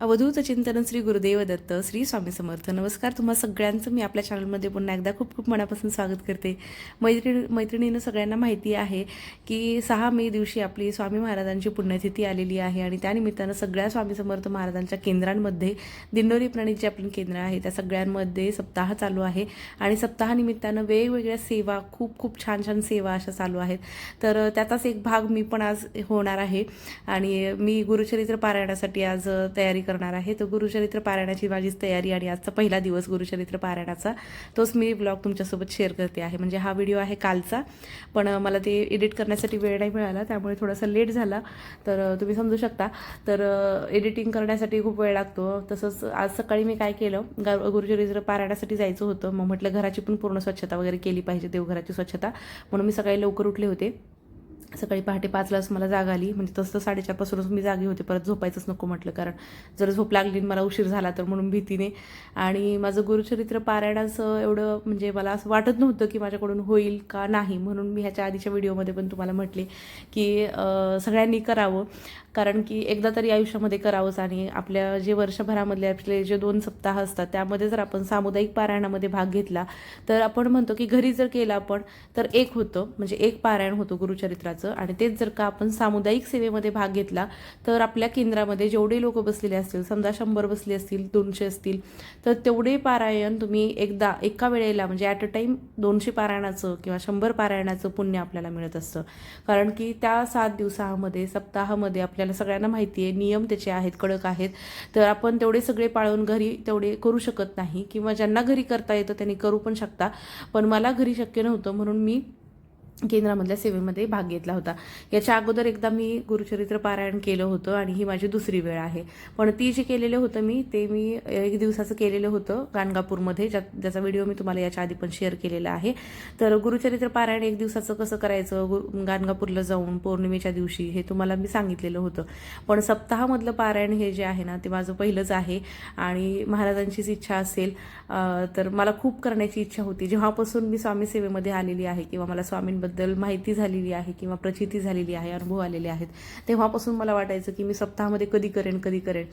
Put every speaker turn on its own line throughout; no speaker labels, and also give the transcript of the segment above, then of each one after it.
अवधूत चिंतन श्री गुरुदेव दत्त श्री स्वामी समर्थ. नमस्कार तुम्हा सगळ्यांचं. मी आपल्या चॅनलमध्ये पुन्हा एकदा खूप खूप मनापासून स्वागत करते. मैत्रिणी मैत्रिणीनं सगळ्यांना माहिती आहे की सहा मे दिवशी आपली स्वामी महाराजांची पुण्यतिथी आलेली आहे आणि त्यानिमित्तानं सगळ्या स्वामी समर्थ महाराजांच्या केंद्रांमध्ये दिंडोरी प्रणित जे आपलं केंद्र आहे. त्या सगळ्यांमध्ये सप्ताह चालू आहे आणि सप्ताहानिमित्तानं वेगवेगळ्या सेवा खूप खूप छान छान सेवा अशा चालू आहेत. तर त्याचाच एक भाग मी पण आज होणार आहे आणि मी गुरुचरित्र पारायणासाठी आज तयारी करणार आहे. तर गुरुचरित्र पारायणाची माझीच तयारी आणि आजचा पहिला दिवस गुरुचरित्र पारायणाचा. तोच मी ब्लॉग तुमच्यासोबत शेअर करते आहे. म्हणजे हा व्हिडिओ आहे कालचा. पण मला ते एडिट करण्यासाठी वेळ नाही मिळाला. त्यामुळे थोडासा लेट झाला. तर तुम्ही समजू शकता. तर एडिटिंग करण्यासाठी खूप वेळ लागतो. तसंच आज सकाळी मी काय केलं? गुरुचरित्र पारायणासाठी जायचं होतं. मग म्हटलं घराची पण पूर्ण स्वच्छता वगैरे केली पाहिजे. देवघराची स्वच्छता. म्हणून मी सकाळी लवकर उठले होते. सकाळी पहाटे पाचलाच मला जाग आली. म्हणजे तसं तर साडेचारपासूनच मी जागी होते. परत झोपायचंच नको म्हटलं कारण जर झोप लागली आणि मला उशीर झाला तर म्हणून भीतीने. आणि माझं गुरुचरित्र पारायणाचं एवढं म्हणजे मला असं वाटत नव्हतं की माझ्याकडून होईल का नाही म्हणून मी ह्याच्या आधीच्या व्हिडिओमध्ये पण तुम्हाला म्हटले की सगळ्यांनी करावं. कारण की एकदा तरी आयुष्यामध्ये करावंच आणि आपल्या जे वर्षभरामधले आपले जे दोन सप्ताह असतात त्यामध्ये जर आपण सामुदायिक पारायणामध्ये भाग घेतला तर आपण म्हणतो की घरी जर केलं आपण तर एक होतं म्हणजे एक पारायण होतं गुरुचरित्राचं आणि तेच जर का आपण सामुदायिक सेवेमध्ये भाग घेतला तर आपल्या केंद्रामध्ये जेवढे लोक बसलेले असतील समजा शंभर बसले असतील दोनशे असतील तर तेवढे पारायण तुम्ही एकदा एका वेळेला म्हणजे ॲट अ टाईम दोनशे पारायणाचं किंवा शंभर पारायणाचं पुण्य आपल्याला मिळत असतं. कारण की त्या सात दिवसामध्ये सप्ताहामध्ये आपल्या आपल्याला सगळ्यांना माहिती आहे नियम त्याचे आहेत कडक आहेत. तर आपण तेवढे सगळे पाळून घरी तेवढे करू शकत नाही किंवा ज्यांना घरी करता येतं त्यांनी करू पण शकता. पण मला घरी शक्य नव्हतं म्हणून मी केंद्रामधल्या सेवेमध्ये भाग घेतला होता. याच्या अगोदर एकदा मी गुरुचरित्र पारायण केलं होतं आणि ही माझी दुसरी वेळ आहे. पण ती जे केलेलं होतं मी ते मी एक दिवसाचं केलेलं होतं गाणगापूरमध्ये ज्या ज्याचा व्हिडिओ मी तुम्हाला याच्या आधी पण शेअर केलेला आहे. तर गुरुचरित्र पारायण एक दिवसाचं कसं करायचं गुरु गाणगापूरला जाऊन पौर्णिमेच्या दिवशी हे तुम्हाला मी सांगितलेलं होतं. पण सप्ताहामधलं पारायण हे जे आहे ना ते माझं पहिलंच आहे आणि महाराजांचीच इच्छा असेल तर मला खूप करण्याची इच्छा होती. जेव्हापासून मी स्वामी सेवेमध्ये आलेली आहे किंवा मला स्वामी बद्दल माहिती झालेली आहे किंवा प्रचिती झालेली आहे अनुभव आलेले आहेत. तेव्हापासून मला वाटायचं की मी सप्ताहामध्ये कधी करेन कधी करेन.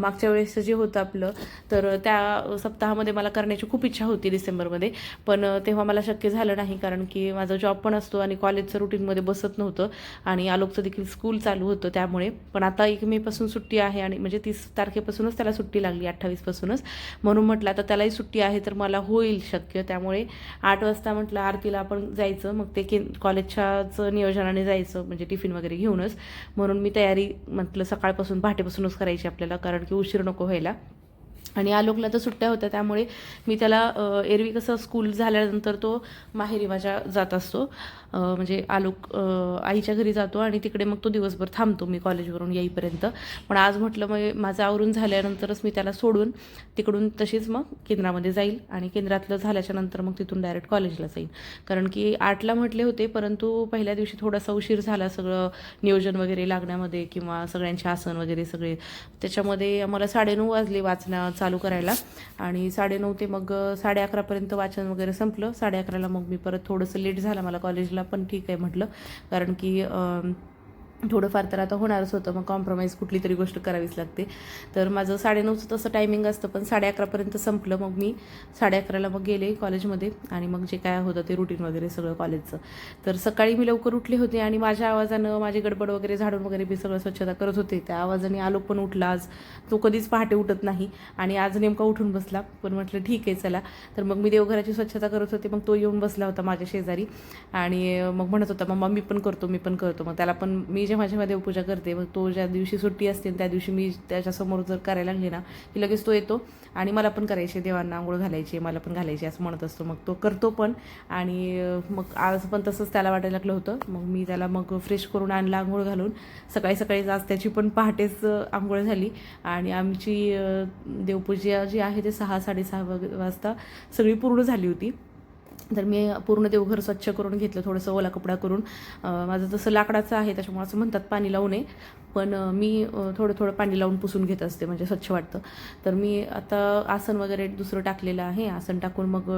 मागच्या वेळेस जे होतं आपलं तर त्या सप्ताहामध्ये मला करण्याची खूप इच्छा होती डिसेंबरमध्ये. पण तेव्हा मला शक्य झालं नाही कारण की माझा जॉब पण असतो आणि कॉलेजचं रुटीनमध्ये बसत नव्हतं आणि आलोकचं देखील स्कूल चालू होतं त्यामुळे. पण आता एक मेपासून सुट्टी आहे आणि म्हणजे तीस तारखेपासूनच त्याला सुट्टी लागली अठ्ठावीसपासूनच. म्हणून म्हटलं आता त्यालाही सुट्टी आहे तर मला होईल शक्य. त्यामुळे आठ वाजता म्हटलं आरतीला आपण जायचं. मग मग ते की कॉलेजच्याच नियोजनाने जायचं म्हणजे टिफिन वगैरे घेऊनच. म्हणून मी तयारी म्हटलं सकाळपासून पहाटेपासूनच करायची आपल्याला कारण की उशीर नको व्हायला. आणि आलोकला तर सुट्ट्या होत्या त्यामुळे मी त्याला एरवी कसं स्कूल झाल्यानंतर तो माहेरी माझ्या जात असतो. म्हणजे आलोक आईच्या घरी जातो आणि तिकडे मग तो दिवसभर थांबतो मी कॉलेजवरून येईपर्यंत. पण आज म्हटलं मग माझं आवरून झाल्यानंतरच मी त्याला सोडून तिकडून तशीच मग केंद्रामध्ये जाईल आणि केंद्रातलं झाल्याच्यानंतर मग तिथून डायरेक्ट कॉलेजला जाईल. कारण की आठला म्हटले होते परंतु पहिल्या दिवशी थोडासा उशीर झाला सगळं नियोजन वगैरे लागण्यामध्ये किंवा सगळ्यांचे आसन वगैरे सगळे. त्याच्यामध्ये आम्हाला साडेनऊ वाजले वाचण्याचा. चालू करायला. आणि साडेनऊ ते मग साडे अकरापर्यंत वाचन वगैरे संपलं. साडे अकराला मग मी परत थोडंसं लेट झालं. मला कॉलेजला पण ठीक आहे म्हटलं. कारण की थोडंफार तर आता होणारच होतं. मग कॉम्प्रोमाइज कुठली तरी गोष्ट करावीच लागते. तर माझं साडेनऊचं तसं टायमिंग असतं पण साडे अकरापर्यंत संपलं. मग मी साडे अकराला मग गेले कॉलेजमध्ये आणि मग जे काय होतं ते रुटीन वगैरे सगळं कॉलेजचं तर सकाळी मी लवकर उठले होते आणि माझ्या आवाजानं माझी गडबड वगैरे झाडून वगैरे मी सगळं स्वच्छता करत होते. त्या आवाजाने आलोक पण उठला आज. तो कधीच पहाटे उठत नाही आणि आज नेमका उठून बसला. पण म्हटलं ठीक आहे चला. तर मग मी देवघराची स्वच्छता करत होते. मग तो येऊन बसला होता माझ्या शेजारी आणि मग म्हणत होता मम्मा मी पण करतो मी पण करतो. मग त्याला पण मी जेव्हा जेव्हा देवपूजा करते मग तो ज्या दिवशी सुट्टी असते त्या दिवशी मी त्याच्यासमोर जर करायला लागले ना की लगेच तो येतो आणि मला पण करायचे देवांना आंघोळ घालायची मला पण घालायची असं म्हणत असतो. मग तो करतो पण आणि मग आज पण तसंच त्याला वाटायला लागलं होतं. मग मी त्याला मग फ्रेश करून आणला आंघोळ घालून. सकाळी सकाळी आज त्याची पण पहाटेच आंघोळ झाली. आणि आमची देवपूजा जी आहे ते सहा साडेसहा वाजता सगळी पूर्ण झाली होती. तर मी पूर्ण देवघर स्वच्छ करून घेतलं थोडंसं ओला कपडा करून. माझं तसं लाकडाचं आहे त्याच्यामुळे असं म्हणतात पाणी लावू नये. पण मी थोडं थोडं पाणी लावून पुसून घेत असते म्हणजे स्वच्छ वाटतं. तर मी आता आसन वगैरे दुसरं टाकलेलं आहे. आसन टाकून मग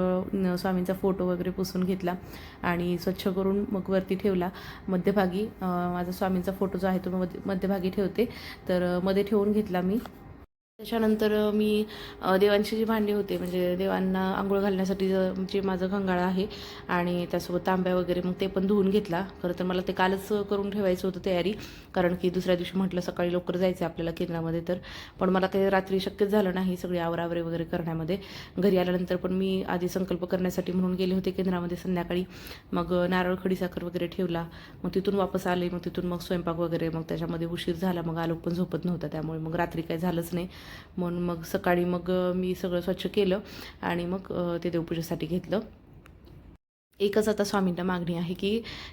स्वामींचा फोटो वगैरे पुसून घेतला आणि स्वच्छ करून मग वरती ठेवला. मध्यभागी माझा स्वामींचा फोटो जो आहे तो मध्यभागी ठेवते. तर मध्ये ठेवून घेतला मी. त्याच्यानंतर मी देवांची जी भांडी होते म्हणजे देवांना आंघोळ घालण्यासाठी जे माझं घंगाळ आहे आणि त्यासोबत तांब्या वगैरे मग ते पण धुवून घेतला. खरं तर मला ते कालच करून ठेवायचं होतं तयारी कारण की दुसऱ्या दिवशी म्हटलं सकाळी लवकर जायचं आपल्याला केंद्रामध्ये तर. पण मला काही रात्री शक्यच झालं नाही सगळी आवरावरे वगैरे करण्यामध्ये. घरी आल्यानंतर पण मी आधी संकल्प करण्यासाठी म्हणून गेले होते केंद्रामध्ये संध्याकाळी. मग नारळ नारळ खडीसाखर वगैरे ठेवला. मग तिथून वापस आले मग तिथून मग स्वयंपाक वगैरे मग त्याच्यामध्ये उशीर झाला मग आलोक पण झोपत नव्हता त्यामुळे मग रात्री काही झालंच नाही. म्हणून मग सकाळी मग मी सगळं स्वच्छ केलं आणि मग ते देवपूजेसाठी घेतलं. एकच आता स्वामींना मागणी आहे की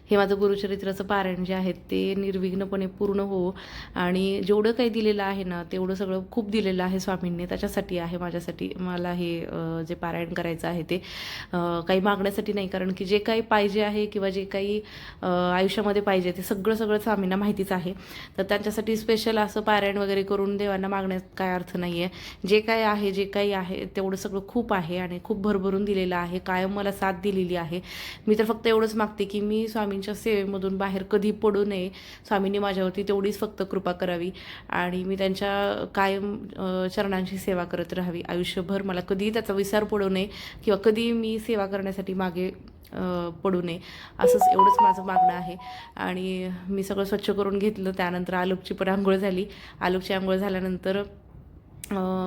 हे माझं गुरुचरित्राचं पारायण जे आहे ते निर्विघ्नपणे पूर्ण हो. आणि जेवढं काही दिलेलं आहे ना तेवढं सगळं खूप दिलेलं आहे स्वामींनी. त्याच्यासाठी आहे माझ्यासाठी मला हे जे पारायण करायचं आहे ते काही मागण्यासाठी नाही. कारण की जे काही पाहिजे आहे किंवा जे काही आयुष्यामध्ये पाहिजे ते सगळं सगळं स्वामींना माहितीच आहे. तर त्यांच्यासाठी स्पेशल असं पारायण वगैरे करून देवांना मागण्यात काय अर्थ नाही आहे जे काय आहे जे काही आहे तेवढं सगळं खूप आहे आणि खूप भरभरून दिलेलं आहे. कायम मला साथ दिलेली आहे. मी तर फक्त एवढंच मागते की मी स्वामींच्या सेवेमधून बाहेर कधी पडू नये. स्वामींनी माझ्यावरती तेवढीच फक्त कृपा करावी आणि मी त्यांच्या कायम चरणांची सेवा करत राहावी. आयुष्यभर मला कधीही त्याचा विसार पडू नये किंवा कधी मी सेवा करण्यासाठी मागे पडू नये. असंच एवढंच माझं मागणं आहे. आणि मी सगळं स्वच्छ करून घेतलं. त्यानंतर आलोकची पण आंघोळ झाली. आलोकची आंघोळ झाल्यानंतर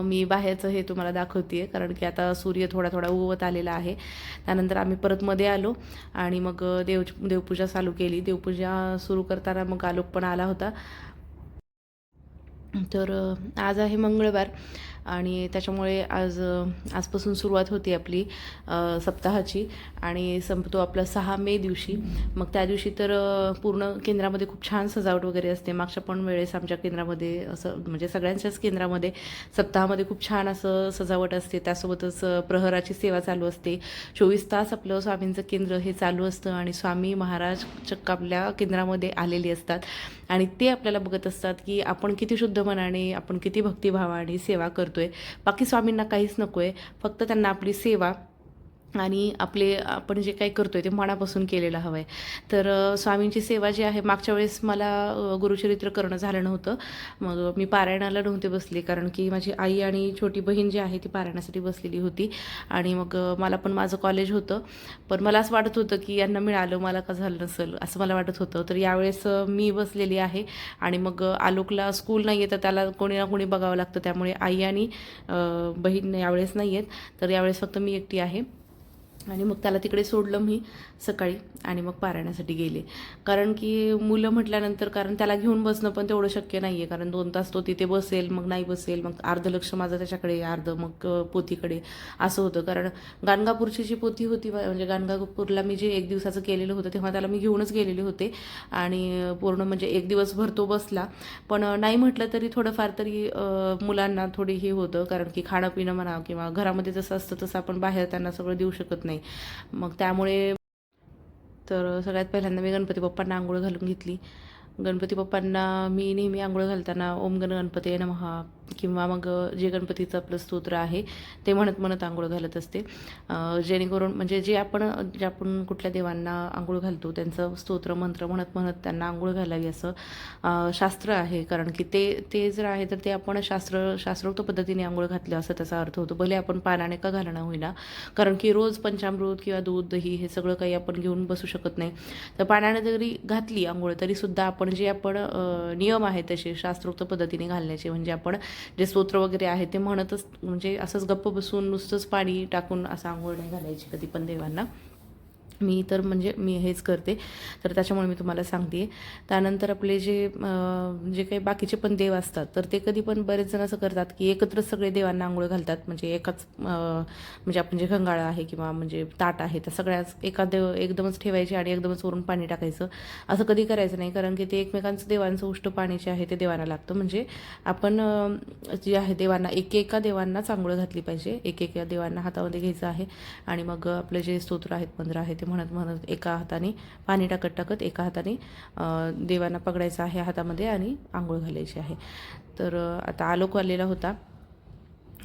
मी बाहेरचं हे तुम्हाला दाखवते कारण की आता सूर्य थोडा थोडा उगवत आलेला आहे. त्यानंतर आम्ही परत मध्ये आलो आणि मग देव देवपूजा चालू केली. देवपूजा सुरू करताना मग आलोक पण आला होता. तर आज आहे मंगळवार. आणि त्याच्यामुळे आज आजपासून सुरुवात होती आपली सप्ताहाची आणि संपतो आपला सहा मे दिवशी. मग त्या दिवशी तर पूर्ण केंद्रामध्ये खूप छान सजावट वगैरे असते. मागच्या पण वेळेस आमच्या केंद्रामध्ये असं म्हणजे सगळ्यांच्याच केंद्रामध्ये सप्ताहामध्ये खूप छान असं सजावट असते. त्यासोबतच प्रहराची सेवा चालू असते. चोवीस तास आपलं स्वामींचं केंद्र हे चालू असतं आणि स्वामी महाराज चक्क आपल्या केंद्रामध्ये आलेले असतात. आणि ते आपल्याला बघत असतात की आपण किती शुद्ध मनाने आपण किती भक्तिभावाने सेवा करतोय. बाकी स्वामींना काहीच नको आहे फक्त त्यांना आपली सेवा आणि आपले आपण जे काही करतोय ते मनापासून केलेलं हवं आहे तर स्वामींची सेवा जी आहे मागच्या वेळेस मला गुरुचरित्र करणं झालं नव्हतं. मग मी पारायणाला नव्हते बसले कारण की माझी आई आणि छोटी बहीण जी आहे ती पारायणासाठी बसलेली होती. आणि मग मला पण माझं कॉलेज होतं. पण मला असं वाटत होतं की यांना मिळालं मला का झालं नसेल असं मला वाटत होतं. तर यावेळेस मी बसलेली आहे. आणि मग आलोकला स्कूल नाही आहे तर त्याला कोणी ना कोणी बघावं लागतं. त्यामुळे आई आणि बहीण यावेळेस नाही आहेत. तर यावेळेस फक्त मी एकटी आहे. आणि मग त्याला तिकडे सोडलं मी. सकाळी आणि मग पारायणासाठी गेले. कारण की मुलं म्हटल्यानंतर कारण त्याला घेऊन बसणं पण तेवढं शक्य नाही आहे कारण दोन तास तो तिथे बसेल मग नाही बसेल मग अर्ध लक्ष माझं त्याच्याकडे अर्ध मग पोथीकडे असं होतं. कारण गाणगापूरची जी पोथी होती म्हणजे गाणगापूरला मी जे एक दिवसाचं केलेलं होतं तेव्हा त्याला मी घेऊनच गेलेले होते. आणि पूर्ण म्हणजे एक दिवसभर तो बसला. पण नाही म्हटलं तरी थोडंफार तरी मुलांना थोडी हे होतं. कारण की खाणं पिणं म्हणा किंवा घरामध्ये जसं असतं तसं आपण बाहेर त्यांना सगळं देऊ शकत नाही. मग त्यामुळे तर सगळ्यात पहिल्यांदा मी गणपती बाप्पांना आंघोळ घालून घेतली. गणपती बाप्पांना मी नेहमी आंघोळ घालताना ओम गण गणपती नमहा किंवा मग जे गणपतीचं आपलं स्तोत्र आहे ते म्हणत म्हणत आंघोळ घालत असते. जेणेकरून म्हणजे जे आपण जे आपण कुठल्या देवांना आंघोळ घालतो त्यांचं स्तोत्र मंत्र म्हणत म्हणत त्यांना आंघोळ घालावी असं शास्त्र आहे. कारण की ते ते जर आहे तर ते आपण शास्त्र शास्त्रोक्त पद्धतीने आंघोळ घातलं असं त्याचा अर्थ होतो. भले आपण पानाने का घालणं होईना. कारण की रोज पंचामृत किंवा दूध दही हे सगळं काही आपण घेऊन बसू शकत नाही. तर पाण्याने जरी घातली आंघोळ तरीसुद्धा आपण जे आपण नियम आहेत तसे शास्त्रोक्त पद्धतीने घालण्याचे म्हणजे आपण जे स्तोत्र वगैरे आहे ते म्हणतच म्हणजे असंच गप्प बसून नुसतंच पाणी टाकून असं आंघोळ नाही घालायची कधी पण देवांना. मी तर म्हणजे मी हेच करते. तर त्याच्यामुळे मी तुम्हाला सांगते. त्यानंतर आपले जे जे काही बाकीचे पण देव असतात तर ते कधी पण बरेच जण असं करतात की एकत्र सगळे देवांना आंघोळ घालतात. म्हणजे एकाच म्हणजे आपण जे गंगाळा आहे किंवा म्हणजे ताट आहे त्या सगळ्याच एका देव एकदमच ठेवायचे आणि एकदमच वरून पाणी टाकायचं. असं कधी करायचं नाही कारण की ते एकमेकांचं देवांचं उष्ट पाणी जे आहे ते देवांना लागतं. म्हणजे आपण जे आहे देवांना एकेका देवांनाच आंघोळ घातली पाहिजे. एकेका देवांना हातामध्ये घ्यायचं आहे. आणि मग आपले जे स्तोत्र आहेत मंत्र आहे ते म्हणत म्हणत एका हाताने पाणी टाकत टाकत एका हाताने देवांना पकडायचं आहे हातामध्ये आणि आंघोळ घालायची आहे. तर आता आलोक आलेला होता.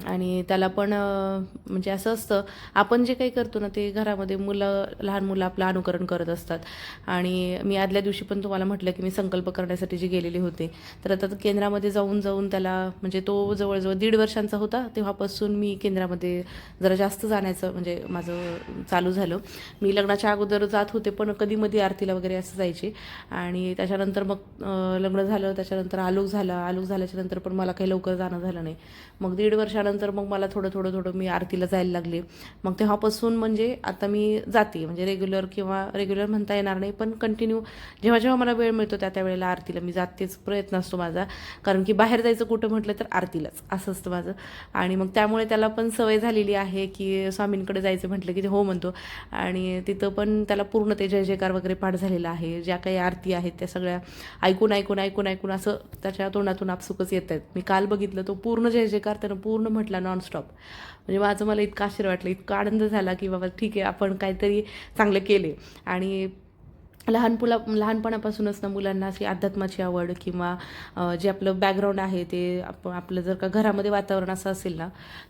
आणि त्याला पण म्हणजे असं असतं आपण जे काही करतो ना ते घरामध्ये मुलं लहान मुलं आपलं अनुकरण करत असतात. आणि मी आदल्या दिवशी पण तुम्हाला म्हटलं की मी संकल्प करण्यासाठी जी गेलेली होते तर आता केंद्रामध्ये जाऊन जाऊन त्याला म्हणजे तो जवळजवळ दीड वर्षांचा होता तेव्हापासून मी केंद्रामध्ये जरा जास्त जाण्याचं म्हणजे माझं चालू झालं. मी लग्नाच्या अगोदर जात होते पण कधी मधी आरतीला वगैरे असं जायचे. आणि त्याच्यानंतर मग लग्न झालं त्याच्यानंतर आलोक झाला आलोक झाल्याच्यानंतर पण मला काही लवकर जाणं झालं नाही. मग दीड त्याच्यानंतर मग मला थोडं थोडं थोडं मी आरतीला जायला लागले. मग तेव्हापासून म्हणजे आता मी जाते. म्हणजे रेग्युलर किंवा रेग्युलर म्हणता येणार नाही पण कंटिन्यू जेव्हा जेव्हा मला वेळ मिळतो त्या त्या वेळेला आरतीला मी जातेच. प्रयत्न असतो माझा. कारण की बाहेर जायचं कुठं म्हटलं तर आरतीलाच. असं असतं माझं. आणि मग त्यामुळे त्याला पण सवय झालेली आहे की स्वामींकडे जायचं म्हटलं की ते हो म्हणतो. आणि तिथं पण त्याला पूर्ण ते जय जयकार वगैरे पाठ झालेला आहे. ज्या काही आरती आहेत त्या सगळ्या ऐकून ऐकून ऐकून ऐकून असं त्याच्या तोंडातून आपसुकच येत आहेत. मी काल बघितलं तो पूर्ण जय जयकार त्यानं पूर्ण म्हटला नॉनस्टॉप म्हणजे माझं मला इतकं आश्चर्य वाटलं इतका आनंद झाला की बाबा ठीक आहे आपण काहीतरी चांगलं केले आणि लहान पुला लहानपणापासूनच ना मुलांना अशी अध्यात्माची आवड किंवा जे आपलं बॅकग्राऊंड आहे ते आप आपलं जर का घरामध्ये वातावरण असं असेल ना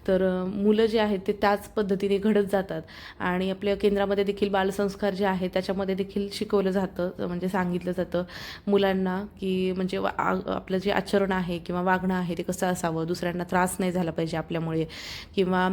तर मुलं जे आहेत ते त्याच पद्धतीने घडत जातात. आणि आपल्या केंद्रामध्ये देखील बालसंस्कार जे आहेत त्याच्यामध्ये देखील शिकवलं जातं म्हणजे सांगितलं जातं मुलांना की म्हणजे वा- आ- आपलं जे आचरण आहे किंवा वागणं आहे ते कसं असावं दुसऱ्यांना त्रास नाही झाला पाहिजे आपल्यामुळे. किंवा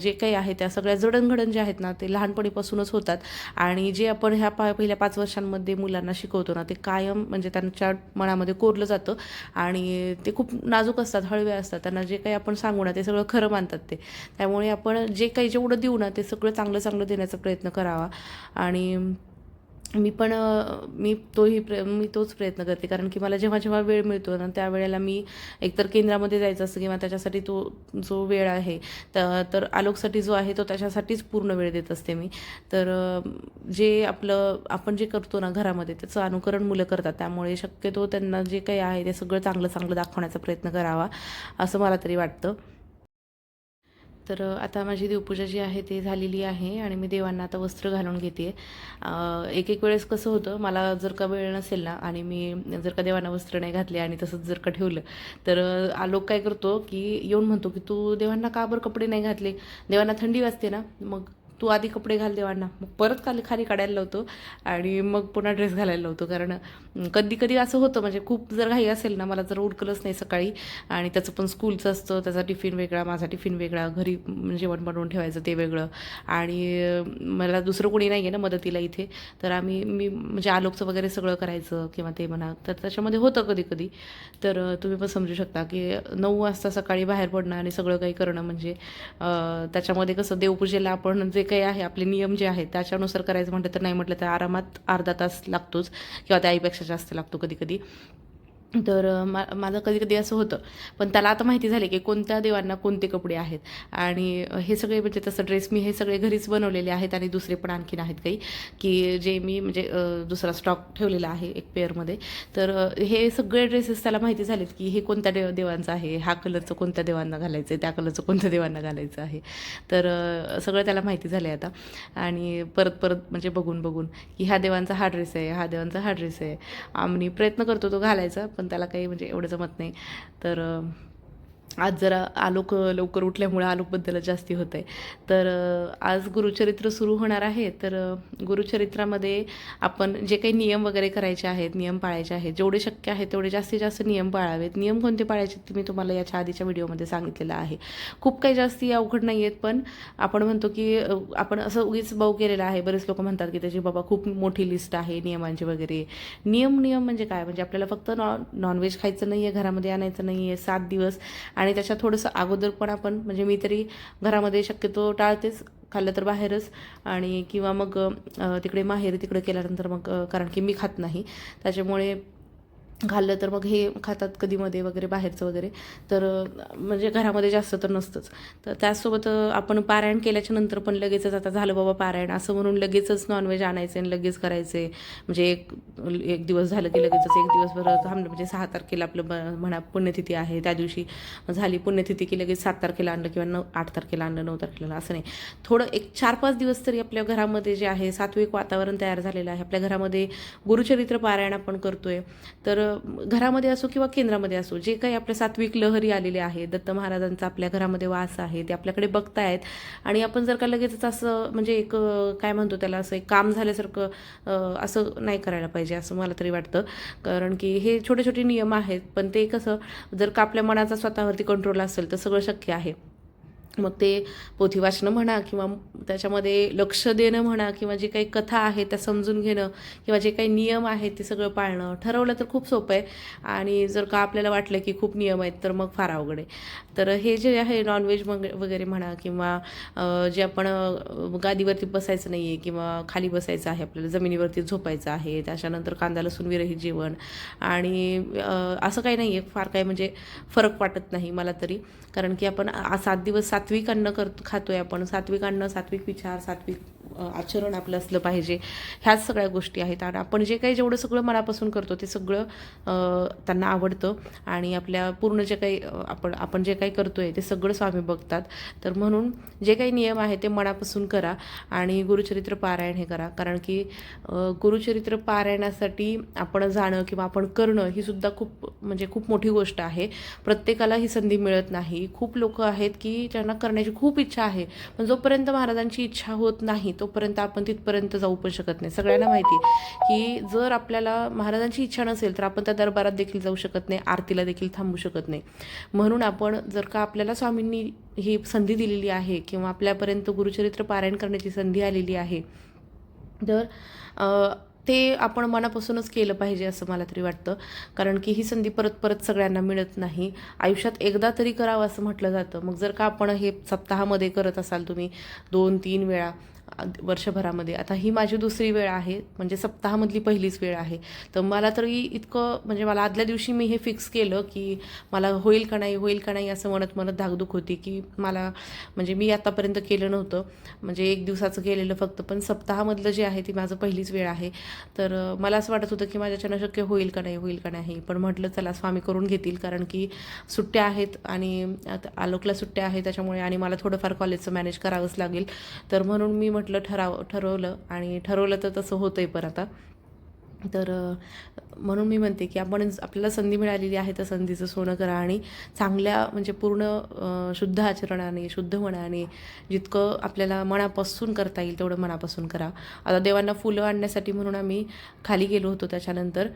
जे काही आहे त्या सगळ्या जडणघडण जे आहेत ना ते लहानपणीपासूनच होतात. आणि जे आपण ह्या पा पहिल्या पाच वर्षांमध्ये मुलांना शिकवतो ना ते कायम म्हणजे त्यांच्या मनामध्ये कोरलं जातं आणि ते खूप नाजूक असतात हळवे असतात. त्यांना जे काही आपण सांगू ना ते सगळं खरं मानतात ते. त्यामुळे आपण जे काही जेवढं देऊ ना ते सगळं चांगलं चांगलं देण्याचा प्रयत्न करावा. आणि मी पण मी तोही प्र मी तोच प्रयत्न करते. कारण की मला जेव्हा जेव्हा वेळ मिळतो ना त्यावेळेला मी एकतर केंद्रामध्ये जायचं असतं किंवा त्याच्यासाठी तो जो वेळ आहे तर आलोकसाठी जो आहे तो त्याच्यासाठीच पूर्ण वेळ देत असते मी. तर जे आपलं आपण जे करतो ना घरामध्ये त्याचं अनुकरण मुलं करतात. त्यामुळे शक्यतो त्यांना जे काही आहे ते सगळं चांगलं चांगलं दाखवण्याचा प्रयत्न करावा असं मला तरी वाटतं. तर आता माझी देवपूजा जी आहे ती झालेली आहे आणि मी देवांना आता वस्त्र घालून घेते. एक एक वेळेस कसं होतं मला जर का वेळ नसेल ना आणि मी जर का देवांना वस्त्र नाही घातले आणि तसंच जर का ठेवलं तर आलोक काय करतो की येऊन म्हणतो की तू देवांना का बरं कपडे नाही घातले? देवांना थंडी वाजते ना मग तू आधी कपडे घाल देवांना. मग परत खाली खाली काढायला लावतो आणि मग पुन्हा ड्रेस घालायला लावतो. कारण कधी कधी असं होतं म्हणजे खूप जर घाई असेल ना मला जर उरकलंच नाही सकाळी आणि त्याचं पण स्कूलचं असतं त्याचा टिफिन वेगळा माझा टिफिन वेगळा घरी जेवण बनवून ठेवायचं ते वेगळं. आणि मला दुसरं कोणी नाही आहे ना मदतीला इथे. तर आम्ही मी म्हणजे आलोकचं वगैरे सगळं करायचं किंवा ते म्हणा. तर त्याच्यामध्ये होतं कधी कधी. तर तुम्ही पण समजू शकता की नऊ वाजता सकाळी बाहेर पडणं आणि सगळं काही करणं म्हणजे त्याच्यामध्ये कसं देवपूजेला आपण जे काही आहे आपले नियम जे आहेत त्याच्यानुसार करायचं म्हटलं तर नाही म्हटलं तर आरामात अर्धा तास लागतोच किंवा त्याहीपेक्षा जास्त लागतो कधी कधी. तर मा माझं कधी कधी असं होतं. पण त्याला आता माहिती झाले की कोणत्या देवांना कोणते कपडे आहेत. आणि हे सगळे म्हणजे तसं ड्रेस मी हे सगळे घरीच बनवलेले आहेत आणि दुसरे पण आणखीन आहेत काही. की जे मी म्हणजे दुसरा स्टॉक ठेवलेला आहे एक पेअरमध्ये. तर हे सगळे ड्रेसेस त्याला माहिती झालेत की हे कोणत्या देव देवांचं आहे. हा कलरचं कोणत्या देवांना घालायचं आहे? त्या कलरचं कोणत्या देवांना घालायचं आहे? तर सगळं त्याला माहिती झालं आहे आता. आणि परत परत म्हणजे बघून बघून की ह्या देवांचा हा ड्रेस आहे हा देवांचा हा ड्रेस आहे. आम्ही प्रयत्न करतो तो घालायचा. पण त्याला काही म्हणजे एवढं जमत नाही. तर आज जरा आलोक लवकर उठल्यामुळे आलोकबद्दलच जास्ती होतं आहे तर आज गुरुचरित्र सुरू होणार आहे. तर गुरुचरित्रामध्ये आपण जे काही नियम वगैरे करायचे आहेत नियम पाळायचे आहेत जेवढे शक्य आहे तेवढे जास्तीत जास्त नियम पाळावेत. नियम कोणते पाळायचे ते मी तुम्हाला याच्या आधीच्या व्हिडिओमध्ये सांगितलेलं आहे. खूप काही जास्ती अवघड नाही आहेत पण आपण म्हणतो की आपण असं उगीच बाऊ केलेलं आहे. बरेच लोक म्हणतात की त्याची बाबा खूप मोठी लिस्ट आहे नियमांची वगैरे. नियम नियम म्हणजे काय? म्हणजे आपल्याला फक्त नॉन नॉनव्हेज खायचं नाही आहे घरामध्ये आणायचं नाही आहे सात दिवस आणि त्याच्या थोडंसं अगोदर पण आपण म्हणजे मी तरी घरामध्ये शक्यतो टाळतेच खाल्लं तर बाहेरच आणि किंवा मग तिकडे माहेर तिकडे केल्यानंतर मग कारण की मी खात नाही. त्याच्यामुळे खाल्लं तर मग हे खातात कधीमध्ये वगैरे बाहेरचं वगैरे. तर म्हणजे घरामध्ये जास्त तर नसतंच. तर त्याचसोबत आपण पारायण केल्याच्यानंतर पण लगेचच आता झालं बाबा पारायण. असं म्हणून लगेचच नॉनव्हेज आणायचं आणि लगेच करायचे. म्हणजे एक एक दिवस झालं की लगेचच एक दिवस बरं थांबलं. म्हणजे सहा तारखेला आपलं ब- म्हणा पुण्यतिथी आहे. त्या दिवशी झाली पुण्यतिथी की लगेच सात तारखेला आणलं किंवा नऊ आठ तारखेला आणलं नऊ तारखेला असं नाही. थोडं एक चार पाच दिवस तरी आपल्या घरामध्ये जे आहे सात्विक वातावरण तयार झालेलं आहे. आपल्या घरामध्ये गुरुचरित्र पारायण आपण करतोय. तर घरामध्ये असो किंवा केंद्रामध्ये असो जे काही आपल्या सात्विक लहरी आलेले आहे दत्त महाराजांचा आपल्या घरामध्ये वास आहे ते आपल्याकडे बघतायत. आणि आपण जर का लगेचच असं म्हणजे एक काय म्हणतो त्याला असं एक काम झाल्यासारखं असं नाही करायला पाहिजे असं मला तरी वाटतं. कारण की हे छोटे छोटे नियम आहेत पण ते कसं जर का आपल्या मनाचा स्वतःवरती कंट्रोल असेल तर सगळं शक्य आहे. मग ते पोथी वाचणं म्हणा किंवा त्याच्यामध्ये लक्ष देणं म्हणा किंवा जे काही कथा आहे त्या समजून घेणं किंवा जे काही नियम आहेत ते सगळं पाळणं ठरवलं तर खूप सोपं आहे. आणि जर का आपल्याला वाटलं की खूप नियम आहेत तर मग फार अवघड आहे. तर हे जे आहे नॉनव्हेज मग वगैरे म्हणा किंवा जे आपण गादीवरती बसायचं नाही आहे किंवा खाली बसायचं आहे आपल्याला जमिनीवरती झोपायचं आहे त्याच्यानंतर कांदा लसूण विरहित जेवण आणि असं काही नाही आहे फार काही म्हणजे फरक वाटत नाही मला तरी. कारण की आपण सात दिवस सात सात्विक अन्न करतो आहे आपण. सात्विक अन्न सात्विक विचार सात्विक आचरण आपलं असलं पाहिजे. ह्याच सगळ्या गोष्टी आहेत. आणि आपण जे काही जेवढं सगळं मनापासून करतो ते सगळं त्यांना आवडतं. आणि आपल्या पूर्ण जे काही आपण आपण जे काही करतो आहे ते सगळं स्वामी बघतात. तर म्हणून जे काही नियम आहे ते मनापासून करा. आणि गुरुचरित्र पारायण हे करा. कारण की गुरुचरित्र पारायणासाठी आपण जाणं किंवा आपण करणं ही सुद्धा खूप म्हणजे खूप मोठी गोष्ट आहे. प्रत्येकाला ही संधी मिळत नाही. खूप लोक आहेत की ज्यांना करण्याची खूप इच्छा आहे. पण जोपर्यंत महाराजांची इच्छा होत नाही तोपर्यंत आपण तिथपर्यंत जाऊ पण शकत नाही. सगळ्यांना माहिती की जर आपल्याला महाराजांची इच्छा नसेल तर आपण त्या दरबारात देखील जाऊ शकत नाही आरतीला देखील थांबू शकत नाही. म्हणून आपण जर का आपल्याला स्वामींनी ही संधी दिलेली आहे किंवा आपल्यापर्यंत गुरुचरित्र पारायण करण्याची संधी आलेली आहे तर ते आपण मनापासूनच केलं पाहिजे असं मला तरी वाटतं. कारण की ही संधी परत परत सगळ्यांना मिळत नाही. आयुष्यात एकदा तरी करावं असं म्हटलं जातं. मग जर का आपण हे सप्ताहामध्ये करत असाल तुम्ही दोन तीन वेळा वर्षभरामध्ये. आता ही माझी दुसरी वेळ आहे म्हणजे सप्ताहामधली पहिलीच वेळ आहे. तर मला तरी इतकं म्हणजे मला आदल्या दिवशी मी हे फिक्स केलं की मला होईल का नाही होईल का नाही असं म्हणत म्हणत धाकधूक होती की मला म्हणजे मी आतापर्यंत केलं नव्हतं. म्हणजे एक दिवसाचं केलेलं फक्त पण सप्ताहामधलं जे आहे ती माझं पहिलीच वेळ आहे. तर मला असं वाटत होतं की माझ्याच्यानं शक्य होईल का नाही होईल का नाही. पण म्हटलं चला स्वामी करून घेतील. कारण की सुट्ट्या आहेत आणि आता आलोकला सुट्ट्या आहेत त्याच्यामुळे आणि मला थोडंफार कॉलेजचं मॅनेज करावंच लागेल. तर म्हणून मी म्हटलं ठराव ठरवलं आणि ठरवलं तर तसं होतं आहे पण आता. तर म्हणून मी म्हणते की आपण आपल्याला संधी मिळालेली आहे तर संधीचं सोनं करा आणि चांगल्या म्हणजे पूर्ण शुद्ध आचरणाने शुद्ध मनाने जितकं आपल्याला मनापासून करता येईल तेवढं मनापासून करा. आता देवांना फुलं आणण्यासाठी म्हणून आम्ही खाली गेलो होतो त्याच्यानंतर.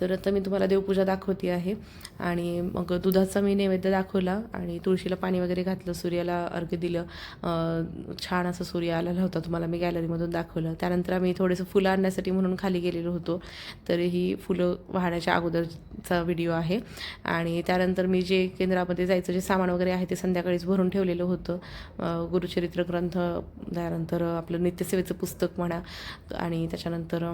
तर आता मी तुम्हाला देवपूजा दाखवते आहे आणि मग दुधाचा मी नैवेद्य दाखवला आणि तुळशीला पाणी वगैरे घातलं सूर्याला अर्घ्य दिलं. छान असं सूर्य आलेला होता तुम्हाला मी गॅलरीमधून दाखवलं. त्यानंतर आम्ही थोडंसं फुलं आणण्यासाठी म्हणून खाली गेलेलो होतो. तर ही फुलं वाहण्याच्या अगोदरचा व्हिडिओ आहे. आणि त्यानंतर मी जे केंद्रामध्ये जायचं जे सामान वगैरे आहे ते संध्याकाळीच भरून ठेवलेलं होतं. गुरुचरित्र ग्रंथ त्यानंतर आपलं नित्यसेवेचं पुस्तक म्हणा आणि त्याच्यानंतर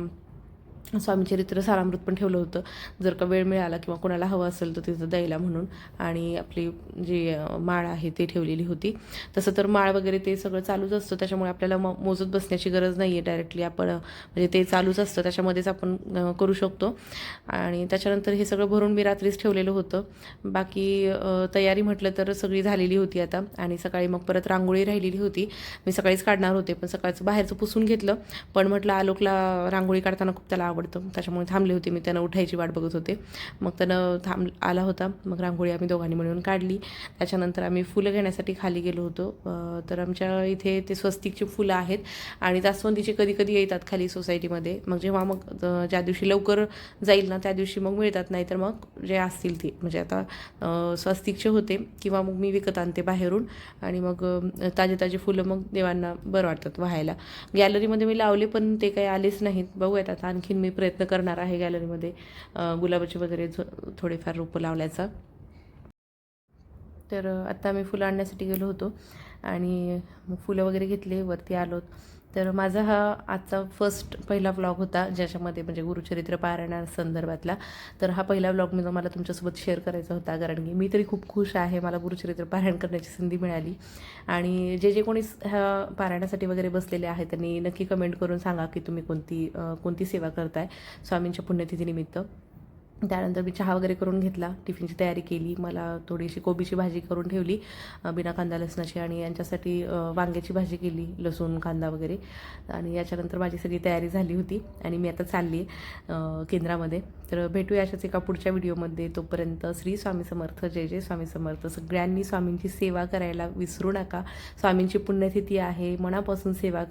स्वामीचरित्र सारामृत पण ठेवलं होतं. जर का वेळ मिळाला किंवा कोणाला हवं असेल तर तिथं द्यायला म्हणून. आणि आपली जी माळ आहे ती ठेवलेली होती. तसं तर माळ वगैरे ते सगळं चालूच असतं. त्याच्यामुळे आपल्याला म मोजत बसण्याची गरज नाही आहे डायरेक्टली आपण म्हणजे ते चालूच असतं. त्याच्यामध्येच आपण करू शकतो. आणि त्याच्यानंतर हे सगळं भरून मी रात्रीच ठेवलेलं होतं. बाकी तयारी म्हटलं तर सगळी झालेली होती आता. आणि सकाळी मग परत रांगोळी राहिलेली होती. मी सकाळीच काढणार होते. पण सकाळचं बाहेरचं पुसून घेतलं. पण म्हटलं आलोकला रांगोळी काढताना खूप त्याला आवडतं. त्याच्यामुळे थांबले होते मी. त्यांना उठायची वाट बघत होते. मग त्यानं थांब आला होता. मग रांगोळी आम्ही दोघांनी मिळून काढली. त्याच्यानंतर आम्ही फुलं घेण्यासाठी खाली गेलो होतो. तर आमच्या इथे ते स्वस्तिकची फुलं आहेत आणि जास्वंदीचे कधी कधी येतात खाली सोसायटीमध्ये. मग जेव्हा मग ज्या दिवशी लवकर जाईल ना त्या दिवशी मग मिळतात. नाही तर मग जे असतील ते. म्हणजे आता स्वस्तिकचे होते किंवा मग मी विकत आणते बाहेरून. आणि मग ताजे ताजे फुलं मग देवांना बरं वाटतात व्हायला. गॅलरीमध्ये मी लावले पण ते काही आलेच नाहीत. बघूयात आता आणखीन मी प्रयत्न करणार आहे गॅलरीमध्ये. गुलाबाचे वगैरे झो थोडेफार रोपं लावल्याचा. तर आत्ता आम्ही फुलं आणण्यासाठी गेलो होतो आणि फुलं वगैरे घेतले वरती आलोत. तर माझा हा आजचा फर्स्ट पहिला व्लॉग होता ज्याच्यामध्ये म्हणजे गुरुचरित्र पारायणा संदर्भातला. तर हा पहिला व्लॉग मी मला तुमच्यासोबत शेअर करायचा होता कारण की मी तरी खूप खुश आहे मला गुरुचरित्र पारायण करण्याची संधी मिळाली. आणि जे जे कोणी ह्या पारायणासाठी वगैरे बसलेले आहेत त्यांनी नक्की कमेंट करून सांगा की तुम्ही कोणती कोणती सेवा करताय स्वामींच्या पुण्यतिथीनिमित्त. त्यानंतर मी चहा वगैरे करून घेतला टिफिनची तयारी केली मला थोडीशी कोबीची भाजी करून ठेवली बिना कांदा लसणाची आणि यांच्यासाठी वांग्याची भाजी केली लसूण कांदा वगैरे. आणि याच्यानंतर माझी सगळी तयारी झाली होती आणि मी आता चालली आहे केंद्रामध्ये. तर भेटूया अशाच एका पुढच्या व्हिडिओमध्ये. तोपर्यंत श्री स्वामी समर्थ जय जय स्वामी समर्थ. सगळ्यांनी स्वामींची सेवा करायला विसरू नका. स्वामींची पुण्यतिथी आहे मनापासून सेवा करा.